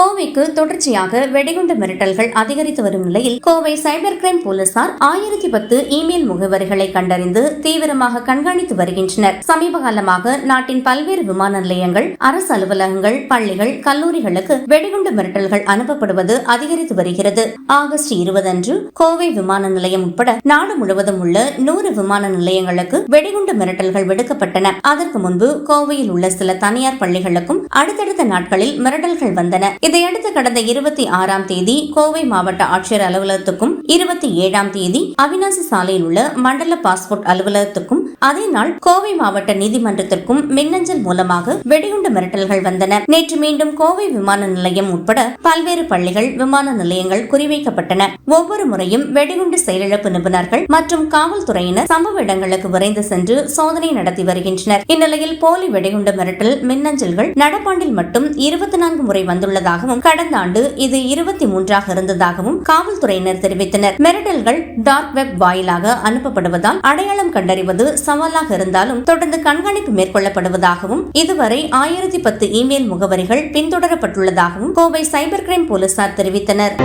Kok கோவைக்கு தொடர்ச்சியாக வெடிகுண்டு மிரட்டல்கள் அதிகரித்து வரும் நிலையில் கோவை சைபர் கிரைம் போலீசார் ஆயிரத்தி பத்து இமெயில் முகவரிகளை கண்டறிந்து தீவிரமாக கண்காணித்து வருகின்றனர். சமீப காலமாக நாட்டின் பல்வேறு விமான நிலையங்கள் அரசு அலுவலகங்கள் பள்ளிகள் கல்லூரிகளுக்கு வெடிகுண்டு மிரட்டல்கள் அனுப்பப்படுவது அதிகரித்து வருகிறது. ஆகஸ்ட் இருபது அன்று கோவை விமான நிலையம் உட்பட நாடு முழுவதும் உள்ள நூறு விமான நிலையங்களுக்கு வெடிகுண்டு மிரட்டல்கள் விடுக்கப்பட்டன. அதற்கு முன்பு கோவையில் உள்ள சில தனியார் பள்ளிகளுக்கும் அடுத்தடுத்த நாட்களில் மிரட்டல்கள் வந்தன. இதையடுத்து கடந்த இருபத்தி ஆறாம் தேதி கோவை மாவட்ட ஆட்சியர் அலுவலகத்துக்கும் இருபத்தி ஏழாம் தேதி அவினாசி சாலையில் உள்ள மண்டல பாஸ்போர்ட் அலுவலகத்துக்கும் அதே நாள் கோவை மாவட்ட நீதிமன்றத்திற்கும் மின்னஞ்சல் மூலமாக வெடிகுண்டு மிரட்டல்கள் வந்தன. நேற்று மீண்டும் கோவை விமான நிலையம் உட்பட பல்வேறு பள்ளிகள் விமான நிலையங்கள் குறிவைக்கப்பட்டன. ஒவ்வொரு முறையும் வெடிகுண்டு செயலிழப்பு நிபுணர்கள் மற்றும் காவல்துறையினர் சம்பவ இடங்களுக்கு விரைந்து சென்று சோதனை நடத்தி வருகின்றனர். இந்நிலையில் போலி வெடிகுண்டு மிரட்டல் மின்னஞ்சல்கள் நடப்பாண்டில் மட்டும் இருபத்தி நான்கு முறை வந்துள்ளதாகவும் கடந்த ஆண்டு இது இருபத்தி மூன்றாக இருந்ததாகவும் காவல்துறையினர் தெரிவித்தனர். மிரடல்கள் டார்க் வெப் வாயிலாக அனுப்பப்படுவதால் அடையாளம் கண்டறிவது சவாலாக இருந்தாலும் தொடர்ந்து கண்காணிப்பு மேற்கொள்ளப்படுவதாகவும் இதுவரை ஆயிரத்தி பத்து இமெயில் முகவரிகள் பின்தொடரப்பட்டுள்ளதாகவும் கோவை சைபர் கிரைம் போலீசார் தெரிவித்தனர்.